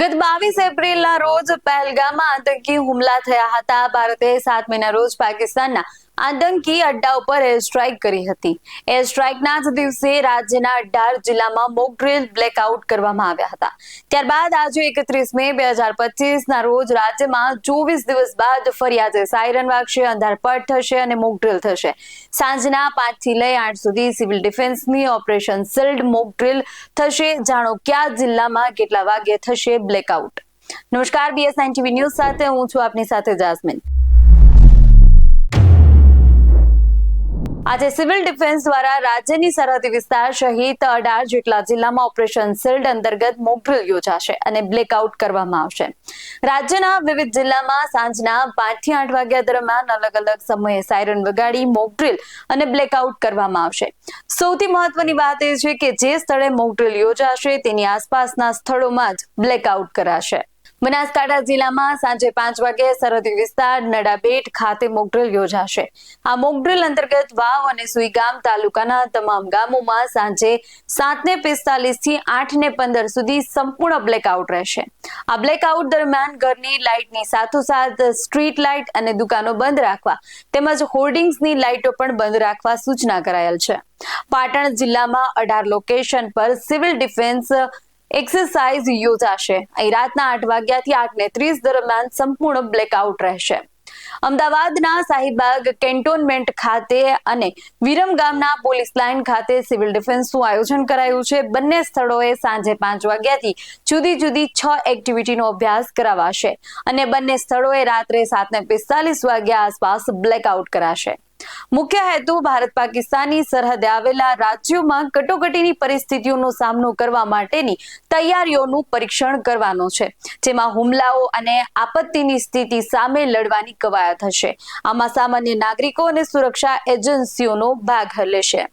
ગત બાવીસ એપ્રિલના રોજ પહેલગામમાં આતંકી હુમલા થયા હતા. ભારતે સાત મેના રોજ પાકિસ્તાનના આતંકી અડ્ડા ઉપર એર સ્ટ્રાઇક કરી હતી. એર સ્ટ્રાઇકના જ દિવસે રાજ્યના અઢાર જિલ્લામાં મોક ડ્રીલ બ્લેકઆઉટ કરવામાં આવ્યા હતા. ત્યારબાદ આજે એકત્રીસ મે બે હજાર પચીસના રોજ રાજ્યમાં ચોવીસ દિવસ બાદ ફરી આજે સાયરન વાગશે, અંધારપટ થશે અને મોક ડ્રીલ થશે. સાંજના પાંચથી લઈ આઠ સુધી સિવિલ ડિફેન્સની ઓપરેશન સિલ્ડ મોક ડ્રીલ થશે. જાણો કયા જિલ્લામાં કેટલા વાગ્યે થશે બ્લેકઆઉટ નમસ્કાર બીએસ નાઇન ટીવી ન્યૂઝ સાથે હું છું આપની સાથે જાસ્મિન. આજે સિવિલ ડિફેન્સ દ્વારા રાજ્યની સરહદી વિસ્તાર સહિત અઢાર જેટલા જિલ્લામાં ઓપરેશન સિલ્ડ અંતર્ગત મોકડ્રીલ યોજાશે અને બ્લેકઆઉટ કરવામાં આવશે. રાજ્યના વિવિધ જિલ્લામાં સાંજના પાંચથી આઠ વાગ્યા દરમિયાન અલગ અલગ સમયે સાયરન વગાડી મોક ડ્રીલ અને બ્લેકઆઉટ કરવામાં આવશે. સૌથી મહત્વની વાત એ છે કે જે સ્થળે મોકડ્રીલ યોજાશે તેની આસપાસના સ્થળોમાં જ બ્લેકઆઉટ કરાશે. બનાસકાંઠા જિલ્લામાં સાંજે પાંચ વાગે સરહદી વિસ્તાર નડાબેટ ખાતે મોકડ્રીલ યોજાશે. આ મોકડ્રીલ અંતર્ગત વાવ અને સુઈગામ તાલુકાના તમામ ગામોમાં સાંજે સાત ને પિસ્તાલીસથી આઠ ને પંદર સુધી સંપૂર્ણ બ્લેકઆઉટ રહેશે. આ બ્લેકઆઉટ દરમિયાન ઘરની લાઇટની સાથોસાથ સ્ટ્રીટ લાઇટ અને દુકાનો બંધ રાખવા તેમજ હોર્ડિંગ્સની લાઇટો પણ બંધ રાખવા સૂચના કરાયેલ છે. પાટણ જિલ્લામાં અઢાર લોકેશન પર સિવિલ ડિફેન્સ એક્સરસાઇઝ યોજાશે. અહીં રાતના આઠ વાગ્યાથી આઠ ને ત્રીસ દરમિયાન સંપૂર્ણ બ્લેકઆઉટ રહેશે. અમદાવાદના સાહિબાગ કેન્ટોનમેન્ટ ખાતે અને વિરમ ગામના પોલીસ લાઇન ખાતે સિવિલ ડિફેન્સનું આયોજન કરાયું છે. બંને સ્થળોએ સાંજે પાંચ વાગ્યાથી જુદી જુદી છ એક્ટિવિટીનો અભ્યાસ કરાવાશે અને બંને સ્થળોએ રાત્રે સાત ને પિસ્તાલીસ વાગ્યા આસપાસ બ્લેકઆઉટ કરાશે. મુખ્ય હેતુ ભારત પાકિસ્તાનની સરહદે આવેલા રાજ્યોમાં કટોકટીની પરિસ્થિતિઓનો સામનો કરવા માટેની તૈયારીઓનું પરીક્ષણ કરવાનો છે. જેમાં હુમલાઓ અને આપત્તિની સ્થિતિ સામે લડવાની કવાયત હશે. આમાં સામાન્ય નાગરિકો અને સુરક્ષા એજન્સીઓનો ભાગ લેશે.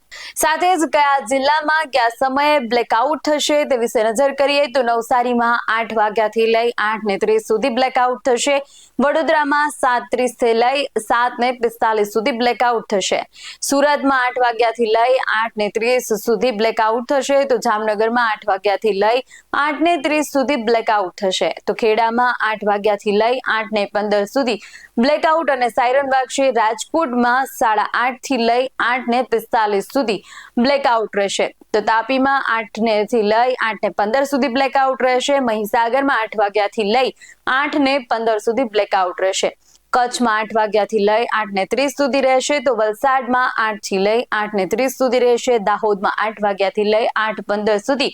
સાથે જ કયા જિલ્લામાં કયા સમયે બ્લેકઆઉટ થશે તે વિશે નજર કરીએ તો નવસારીમાં આઠ વાગ્યાથી લઈ આઠ ને ત્રીસ સુધી બ્લેકઆઉટ થશે. વડોદરામાં સાત ત્રીસથી લઈ સાત ને પિસ્તાલીસ સુધી બ્લેકઆઉટ થશે. સુરતમાં આઠ વાગ્યાથી લઈ આઠ ને ત્રીસ સુધી બ્લેકઆઉટ થશે. તો જામનગરમાં આઠ વાગ્યાથી લઈ આઠ ને ત્રીસ સુધી બ્લેકઆઉટ થશે. તો ખેડામાં આઠ વાગ્યાથી લઈ આઠ ને પંદર સુધી બ્લેકઆઉટ અને સાયરન વાગશે. રાજકોટમાં સાડા આઠથી લઈ આઠ ને પિસ્તાલીસ સુધી બ્લેકઆઉટ રહેશે. તો તાપીમાં આઠ ને થી લઈ આઠ ને પંદર સુધી બ્લેકઆઉટ રહેશે. મહીસાગરમાં આઠ વાગ્યાથી લઈ આઠ ને પંદર સુધી બ્લેકઆઉટ રહેશે. કચ્છમાં આઠ વાગ્યાથી લઈ આઠ ને ત્રીસ સુધી રહેશે. તો વલસાડમાં આઠથી લઈ આઠ ને ત્રીસ સુધી રહેશે. દાહોદમાં આઠ વાગ્યાથી લઈ આઠ પંદર સુધી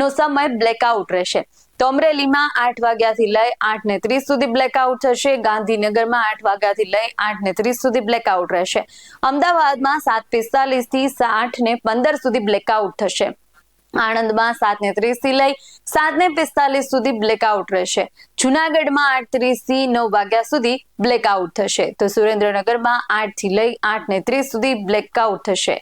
નો સમય બ્લેકઆઉટ રહેશે. તો અમરેલીમાં આઠ વાગ્યાથી લઈ આઠ ને ત્રીસ સુધી બ્લેકઆઉટ થશે. ગાંધીનગરમાં આઠ વાગ્યાથી લઈ આઠ ને ત્રીસ સુધી બ્લેકઆઉટ રહેશે. અમદાવાદમાં સાત પિસ્તાલીસથી આઠ ને પંદર સુધી બ્લેકઆઉટ થશે. આણંદમાં સાત ને ત્રીસથી લઈ સાત ને પિસ્તાલીસ સુધી બ્લેકઆઉટ રહેશે. જુનાગઢમાં આઠ ત્રીસથી નવ વાગ્યા સુધી બ્લેકઆઉટ થશે. તો સુરેન્દ્રનગરમાં આઠથી લઈ આઠ ને ત્રીસ સુધી બ્લેકઆઉટ થશે.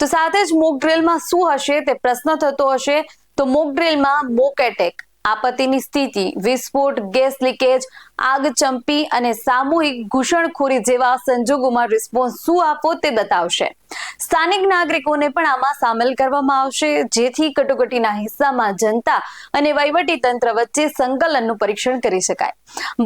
તો સાથે જ મોક ડ્રિલમાં શું હશે તે પ્રશ્ન થતો હશે. તો મોક ડ્રિલમાં મોક એટેક આપત્તિની સ્થિતિ, વિસ્ફોટ, ગેસ લીકેજ, આગ ચંપી અને સામૂહિક ઘૂસણખોરી જેવા સંજોગોમાં રિસ્પોન્સ શું આપવો તે બતાવશે. સ્થાનિક નાગરિકોને પણ આમાં સામેલ કરવામાં આવશે, જેથી કટોકટીના હિસ્સામાં જનતા અને વહીવટી તંત્ર વચ્ચે સંકલનનું પરીક્ષણ કરી શકાય.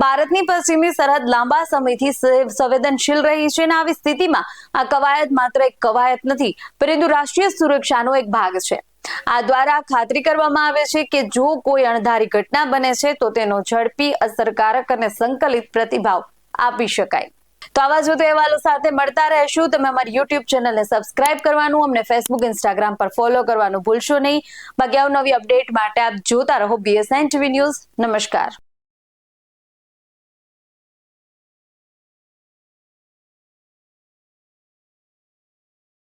ભારતની પશ્ચિમી સરહદ લાંબા સમયથી સંવેદનશીલ રહી છે અને આવી સ્થિતિમાં આ કવાયત માત્ર એક કવાયત નથી, પરંતુ રાષ્ટ્રીય સુરક્ષાનો એક ભાગ છે. આ દ્વારા ખાતરી કરવામાં આવે છે કે જો કોઈ અણધારી ઘટના બને છે, તો તેનો ઝડપી, અસરકારક અને સંકલિત પ્રતિભાવ આપી શકાય. તો આવા જ અહેવાલો સાથે મળતા રહેશું. તમે અમારી યુટ્યુબ ચેનલને સબસ્ક્રાઇબ કરવાનું, અમને ફેસબુક ઇન્સ્ટાગ્રામ પર ફોલો કરવાનું ભૂલશો નહીં. બાકી નવી અપડેટ માટે આપ જોતા રહો બીએસએન ટીવી ન્યૂઝ નમસ્કાર.